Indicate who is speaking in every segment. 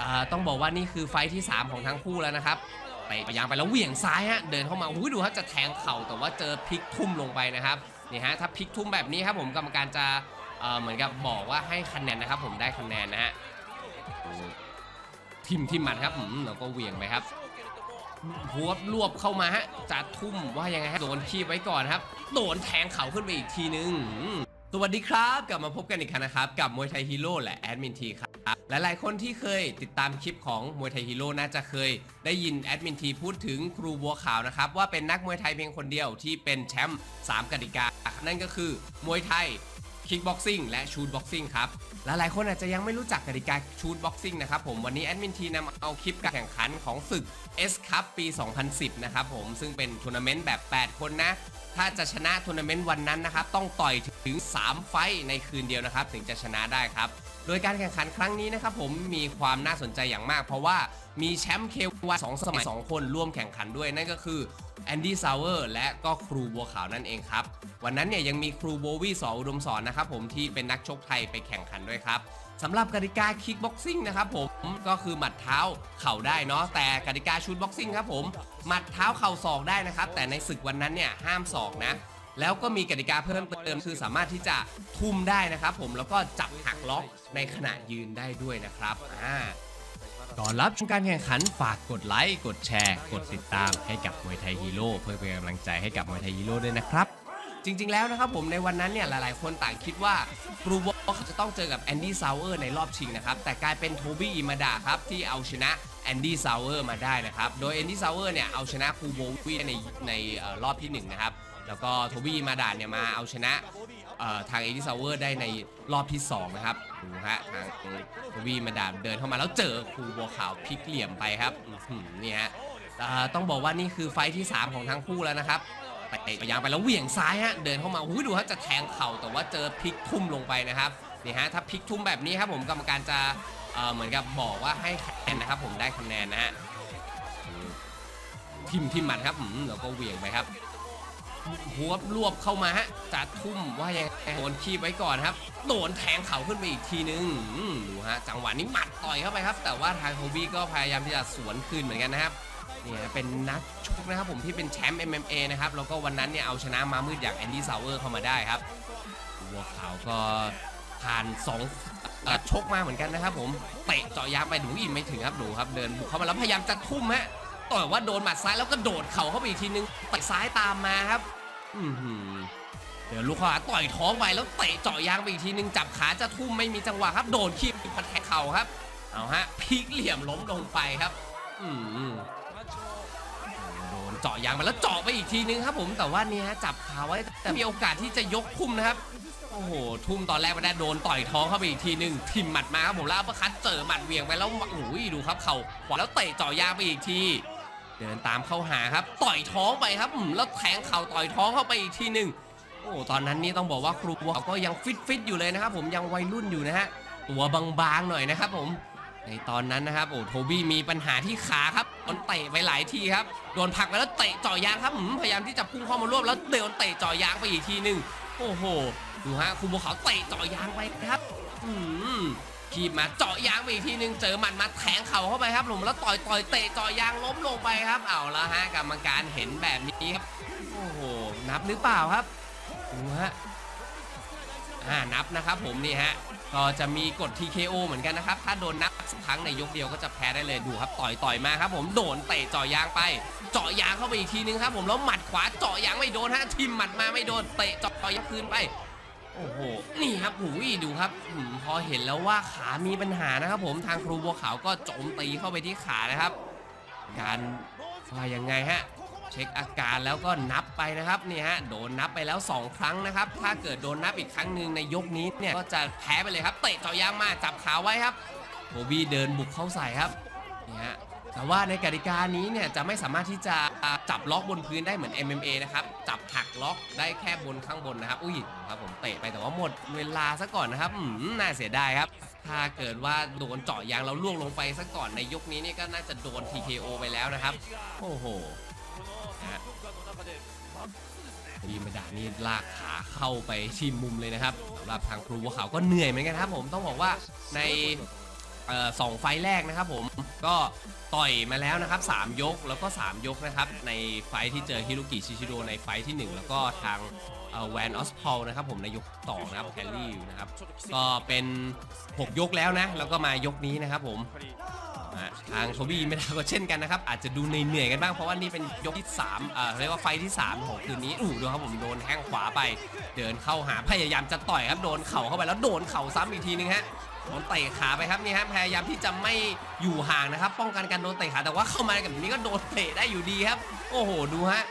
Speaker 1: อ่าต้องบอกว่านี่คือไฟท์ที่ 3 ของทั้งคู่แล้วนะครับไปยางไปแล้วเหวี่ยงซ้ายฮะเดินเข้ามาอุ้ยดูฮะจะแทงเข่าแต่ว่าเจอพลิกทุ่มลงไปนะครับนี่ฮะถ้าพลิกทุ่มแบบนี้ครับผมกรรมการจะเอ่อเหมือนกับบอกว่าให้คะแนนนะครับ ผมได้คะแนนนะฮะทิมทิมมัดครับอืมแล้วก็เหวี่ยงไปครับหัวรวบเข้ามาฮะจะทุ่มว่ายังไงฮะโดนคีบไว้ก่อนครับ โดนแทงเข่าขึ้นไปอีกทีนึงสวัสดีครับ กลับมาพบกันอีกครั้งนะครับ กับมวยไทยฮีโร่และแอดมินทีครับ หลายๆ คนที่เคยติดตามคลิปของมวยไทยฮีโร่น่าจะเคย ได้ยินแอดมินทีพูดถึงครูบัวขาวนะครับ ว่าเป็นนักมวยไทยเพียงคนเดียวที่เป็นแชมป์3กติกา นั่นก็คือ มวยไทยคิกบ็อกซิ่งและชูดบ็อกซิ่งครับหลายๆคนอาจจะยังไม่รู้จักกติกาชูดบ็อกซิ่งนะครับผมวันนี้แอดมินทีนำเอาคลิปการแข่งขันของศึก S Cup ปี 2010 นะครับผมซึ่งเป็นทัวร์นาเมนต์แบบ 8 คนนะถ้าจะชนะทัวร์นาเมนต์วันนั้นนะครับต้องต่อยถึง 3 ไฟในคืนเดียวนะครับ ถึงจะชนะได้ครับ ดยการแข่งขันครั้งนี้นะครับผมมีความน่าสนใจอย่างมาก เพราะว่ามีแชมป์เควันสองสมัย 2 คนร่วมแข่งขันด้วย นั่นก็คือแอนดี้ซาวเวอร์และก็ครูบัวขาวนั่นเองครับ วันนั้นเนี่ยยังมีครูโบวี่สออุดมสอนนะครับผมที่เป็นนักชกไทยไปแข่งขันด้วยครับสำหรับกติกาคิกบ็อกซิ่งนะครับผมก็คือหมัดเท้าเข่าได้เนาะแต่กติกาชูดบ็อกซิ่งครับผมหมัดเท้าเข่าศอกได้นะครับแต่ในศึกวันนั้นเนี่ยห้ามศอกนะ แล้วก็มีกติกาเพิ่มเติมคือสามารถที่จะทุ่มได้นะครับผมแล้วก็จับหักล็อกในขณะยืนได้ด้วยนะครับอ่าก่อนรับชมการแข่งขันฝากกดไลค์ กดแชร์ กดติดตามให้กับมวยไทยฮีโร่เพื่อเป็นกำลังใจให้กับมวยไทยฮีโร่ด้วยนะครับ จริง ๆ แล้วนะครับผมในวันนั้นเนี่ยหลายๆ คนต่างคิดว่าบรูโบเขาจะต้องเจอกับแอนดี้ซาวเออร์ในรอบชิงนะครับ แต่กลายเป็นโทบี้อิมาดาครับ ที่เอาชนะแอนดี้ซาวเออร์มาได้นะครับ โดยแอนดี้ซาวเออร์เนี่ยเอาชนะคูโบวีในในรอบที่หนึ่งนะครับ แล้วก็โทบี้มาดาเนี่ยมาเอาชนะทางเอนดี้ซาวเวอร์ได้ในรอบที่สองนะครับดูฮะทางโทบี้มาดาเดินเข้ามาแล้วเจอคูบัวขาวพลิกเหลี่ยมไปครับนี่ฮะต้องบอกว่านี่คือไฟที่สามของทั้งคู่แล้วนะครับไปไปยางไปแล้วเหวี่ยงซ้ายฮะเดินเข้ามาอุ้ดูฮะจะแทงเข่าแต่ว่าเจอพลิกทุ่มลงไปนะครับนี่ฮะถ้าพลิกทุ่มแบบนี้ครับผมกรรมการจะเหมือนกับบอกว่าให้คะแนนนะครับผมได้คะแนนนะฮะทิมทิมมัดครับอืมแล้วก็เหวี่ยงไปครับ หัวรวบเข้ามาฮะจะทุ่มว่ายังไงโดนคีบไว้ก่อนครับ โดนแทงเข่าขึ้นไปอีกทีนึงดูฮะจังหวะนี้หมัดต่อยเข้าไปครับ แต่ว่าทางโทบี้ก็พยายามที่จะสวนคืนเหมือนกันนะครับเนี่ฮะเป็นนักชกนะครับผมที่เป็นแชมป์ MMA นะครับแล้วก็วันนั้นเนี่ยเอาชนะมามืดอย่างแอนดี้ซาวเวอร์เข้ามาได้ครับบัวขาวก็ผ่านสองชกมาเหมือนกันนะครับผมเตะเจาะยางไปดูอินไม่ถึงครับดูครับเดินบุกเข้ามาแล้วพยายามจะทุ่มฮะ ต่อยว่าโดนหมัดซ้ายแล้วก็โดดเข่าเข้าไปอีกทีนึงเตะซ้ายตามมาครับอือหือเดี๋ยวลูกขวาต่อยท้องไปแล้วเตะเจาะยางไปอีกทีนึงจับขาจะทุ่มไม่มีจังหวะครับ โดนคีบพันแทงเข่าครับเอาฮะพลิกเหลี่ยมล้มลงไปครับ อืมโดนเจาะยางไปแล้วเจาะไปอีกทีนึงครับ ผมแต่ว่านี่ยจับขาไว้แต่มีโอกาสที่จะยกทุ่มนะครับโอ้โห ทุ่มตอนแรกม่ได้โดนต่อยท้องเข้าไปอีกทีนึงทิมหมัดมาครับผมแล้วอัปร์คัตเจอหมัดเวียงไปแล้วโอ้ยดูครับเข่าขวาแล้วเตะเจาะยางไปอีกที เดินตามเข้าหาครับ ต่อยท้องไปครับแล้วแทงเข่าต่อยท้องเข้าไปอีกทีหนึ่งโอ้ตอนนั้นนี่ต้องบอกว่าครูบัวก็ยังฟิตฟิตอยู่เลยนะครับผมยังวัยรุ่นอยู่นะฮะตัวบางๆหน่อยนะครับผมในตอนนั้นนะครับโอ้โทบี้มีปัญหาที่ขาครับโดนเตะไปหลายทีครับโดนผักไปแล้วเตะเจ่อยางครับพยายามที่จะพุ่งเข้ามารวบแล้วโดนเตะเจ่อยางไปอีกทีหนึ่งโอ้โหดูฮะคุณบัวขาวเตะเจ่อยางไปครับอืม ขีบมาเจาะยางไปอีกทีหนึ่งเจอหมัดมาแทงเข่าเข้าไปครับผมแล้วต่อยต่อยเตะเจาะยางล้มลงไปครับเอาละฮะกรรมการเห็นแบบนี้ครับโอ้โหนับหรือเปล่าครับดูฮะอ่านับนะครับผมนี่ฮะก็จะมีกด TKO เหมือนกันนะครับ ถ้าโดนนับสักครั้งในยกเดียวก็จะแพ้ได้เลยดูครับ ต่อยต่อยมาครับ ผมโดนเตะเจาะยางไป เจาะยางเข้าไปอีกทีนึงครับ ผมแล้วหมัดขวาเจาะยางไม่โดนฮะทิมหมัดมาไม่โดนเตะเจาะยางคืนไป โอ้โห นี่ครับหูยดูครับหืมพอเห็นแล้วว่าขามีปัญหานะครับผมทางครูบัวขาวก็โจมตีเข้าไปที่ขานะครับ การว่ายังไงฮะ เช็คอาการแล้วก็นับไปนะครับนี่ฮะโดนนับไปแล้ว 2 ครั้งนะครับ ถ้าเกิดโดนนับอีกครั้งหนึ่งในยกนี้เนี่ยก็จะแพ้ไปเลยครับเตะเจาะยางมาจับขาไว้ครับโบบี้เดินบุกเข้าใส่ครับนี่ฮะ แต่ว่าในกติกานี้เนี่ยจะไม่สามารถที่จะจับล็อกบนพื้นได้เหมือน MMA นะครับ จับหักล็อกได้แค่บนข้างบนนะครับ อุ้ยครับผมเตะไปแต่ว่าหมดเวลาซะก่อนนะครับน่าเสียดายครับ ถ้าเกิดว่าโดนเจาะยางแล้วล่วงลงไปซะก่อนในยกนี้นี่ก็น่าจะโดน TKO ไปแล้วนะครับ โอ้โหทีมดานี่ลากขาเข้าไปที่มุมเลยนะครับสำหรับทางครูบัวขาวก็เหนื่อยเหมือนกันครับผมต้องบอกว่าใน สองไฟแรกนะครับผมก็ต่อยมาแล้วนะครับ 3 ยกแล้วก็ 3 ยกนะครับ ในไฟที่เจอฮิรุกิชิชิโดในไฟที่ 1 แล้วก็ทางแวนออสพอลนะครับผมในยก2นะครับแคลรี่อยู่นะครับ ก็เป็น 6 ยกแล้วนะ แล้วก็มายกนี้นะครับผมทางโทบี้ไม่ได้ก็เช่นกันนะครับ อาจจะดูเหนื่อยๆกันบ้างเพราะว่านี่เป็นยกที่3อ่าเรียกว่าไฟที่ 3 ของคืนนี้อู้ดูครับผมโดนแข้งขวาไป เดินเข้าหาพยายามจะต่อยครับโดนเข่าเข้าไปแล้วโดนเข่าซ้ำอีกทีนึงฮะ โดนเตะขาไปครับนี่ฮะพยายามที่จะไม่อยู่ห่างนะครับ ป้องกันการโดนเตะขาแต่ว่าเข้ามาแบบนี้ก็โดนเตะได้อยู่ดีครับ โอ้โหดูฮะ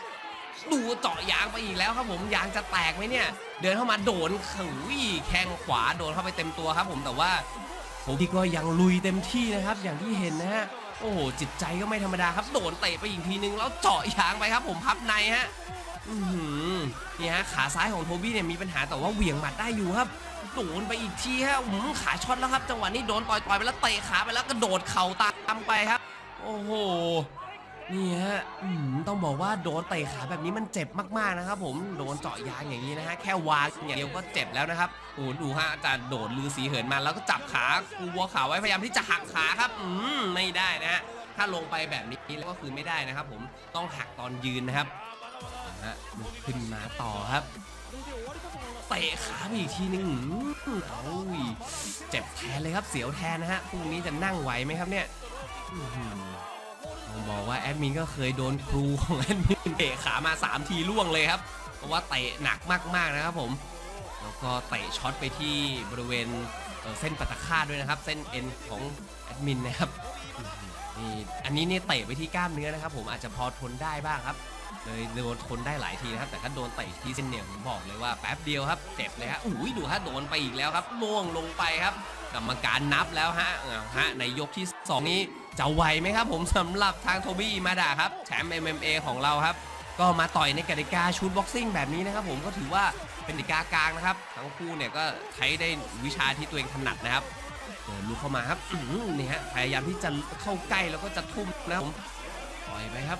Speaker 1: ดูเจาะยางไปอีกแล้วครับผมยางจะแตกไหมเนี่ย เดินเข้ามาโดนขวี่แข้งขวาโดนเข้าไปเต็มตัวครับ ผมแต่ว่าผมที่ก็ยังลุยเต็มที่นะครับ อย่างที่เห็นนะฮะโอ้โหจิตใจก็ไม่ธรรมดาครับ โดนเตะไปอีกทีนึงแล้วเจาะยางไปครับ ผมพับในฮะนี่ฮะขาซ้ายของโทบี้เนี่ยมีปัญหาแต่ว่าเหวี่ยงหมัดได้อยู่ครับ โดนไปอีกทีฮะอืมขาช็อตแล้วครับ จังหวะนี้โดนต่อยๆไปแล้วเตะขาไปแล้วกระโดดเข่าตามไปครับ โอ้โหนี่ฮะอืมต้องบอกว่าโดนเตะขาแบบนี้มันเจ็บมากๆนะครับ ผมโดนเจาะยางอย่างนี้นะฮะแค่วางอย่างเดียวก็เจ็บแล้วนะครับโอ้โหดูฮะอาจารย์โดดลือสีเหินมาแล้วก็จับขากูวัวขาไว้พยายามที่จะหักขาครับอืมไม่ได้นะฮะถ้าลงไปแบบนี้แล้วก็คือไม่ได้นะครับ ผมต้องหักตอนยืนนะครับฮะขึ้นมาต่อครับ เตะขาไปอีกทีนึงโอ้ยเจ็บแทนเลยครับเสียวแทนนะฮะพรุ่งนี้จะนั่งไหวไหมครับเนี่ยต้องบอกว่าแอดมินก็เคยโดนครูของแอดมินเตะขามา 3 ทีล่วงเลยครับ เพราะว่าเตะหนักมากๆนะครับผม แล้วก็เตะช็อตไปที่บริเวณเเส้นปะตะคาด้วยนะครับ เส้นเอ็นของแอดมินนะครับนี่อันนี้เนี่ยเตะไปที่กล้ามเนื้อนะครับ ผมอาจจะพอทนได้บ้างครับ ยโดนทนได้หลายทีนะครับ แต่ถ้าโดนเตะที่เส้นเนี่ยผมบอกเลยว่าแป๊บเดียวครับ เจ็บเลยฮะอุ้ยดูฮะโดนไปอีกแล้วครับล่วงลงไปครับ กรรมการนับแล้วฮะเอาฮะในยกที่ 2 นี้จะไหวไหมครับ ผมสำหรับทางโทบี้มาดาครับแชมป์ MMA ของเราครับ ก็มาต่อยในกติกาชูดบ็อกซิ่งแบบนี้นะครับ ผมก็ถือว่าเป็นกติกากลางนะครับ ทั้งคู่เนี่ยก็ใช้ได้วิชาที่ตัวเองถนัดนะครับเดินลุกเข้ามาครับนี่ฮะพยายามที่จะเข้าใกล้แล้วก็จะทุ่มนะครับผมปล่อยไปครับ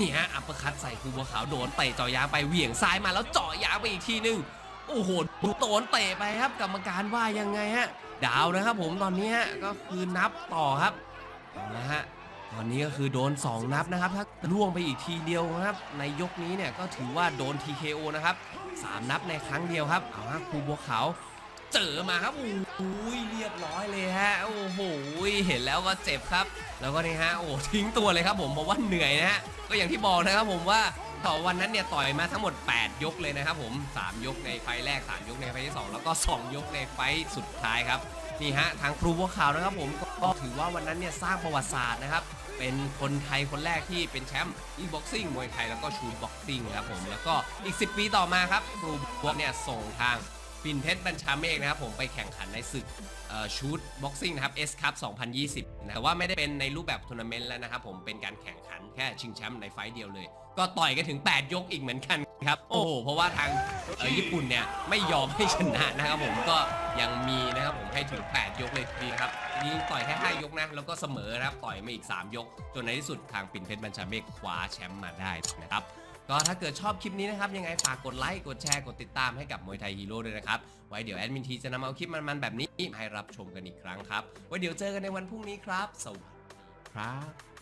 Speaker 1: นี่ฮะอัปเปอร์คัตใส่ครูบัวขาวโดนเตะเจาะยางไปเหวี่ยงซ้ายมาแล้วเจาะยางไปอีกทีนึง โอ้โหโดนเตะไปครับกรรมการว่ายังไงฮะ ดาวนะครับผมตอนนี้ก็คือนับต่อครับเอาละฮะตอนนี้ก็คือโดน 2 นับนะครับ ถ้าล่วงไปอีกทีเดียวนะครับ ในยกนี้เนี่ยก็ถือว่าโดน TKO นะครับสามนับในครั้งเดียวครับ เอาฮะครูบัวขาว เจอมาครับโอ้ยเรียบร้อยเลยฮะโอ้โหเห็นแล้วก็เจ็บครับ แล้วก็นี่ฮะโอ้ทิ้งตัวเลยครับผมเพราะว่าเหนื่อยนะฮะก็อย่างที่บอกนะครับผมว่าต่อวันนั้นเนี่ยต่อยมาทั้งหมด 8 ยกเลยนะครับผม 3 ยกในไฟแรก 3 ยกในไฟที่ 2 แล้วก็ 2 ยกในไฟสุดท้ายครับนี่ฮะทางครูบัวขาวนะครับผมก็ถือว่าวันนั้นเนี่ยสร้างประวัติศาสตร์นะครับเป็นคนไทยคนแรกที่เป็นแชมป์อีบ็อกซิ่งมวยไทยแล้วก็ชูบ็อกซิ่งครับผมแล้วก็อีก 10 ปีต่อมาครับครูบัวเนี่ยส่งทาง ปินเพชรบัญชาเมฆนะครับผมไปแข่งขันในศึกชูดบ็อกซิ่งนะครับ S Cup 2020นะแต่ว่าไม่ได้เป็นในรูปแบบทัวร์นาเมนต์แล้วนะครับผมเป็นการแข่งขันแค่ชิงแชมป์ในไฟต์เดียวเลย ก็ต่อยกันถึง 8 ยกอีกเหมือนกันครับ โอ้โห เพราะว่าทางเอ่อญี่ปุ่นเนี่ยไม่ยอมให้ชนะนะครับผมก็ยังมีนะครับผมให้ถึง 8 ยกเลยทีเดียวครับนี่ต่อยแค่ 5 ยกนะ แล้วก็เสมอนะครับต่อยมาอีก 3 ยก จนในที่สุดทางปินเพชรบัญชาเมฆคว้าแชมป์มาได้นะครับ ก็ถ้าเกิดชอบคลิปนี้นะครับยังไงฝากกดไลค์กดแชร์กดติดตามให้กับมวยไทยฮีโร่ด้วยนะครับ ไว้เดี๋ยวแอดมินทีจะนำเอาคลิปมันๆแบบนี้มาให้รับชมกันอีกครั้งครับไว้เดี๋ยวเจอกันในวันพรุ่งนี้ครับ สวัสดีครับ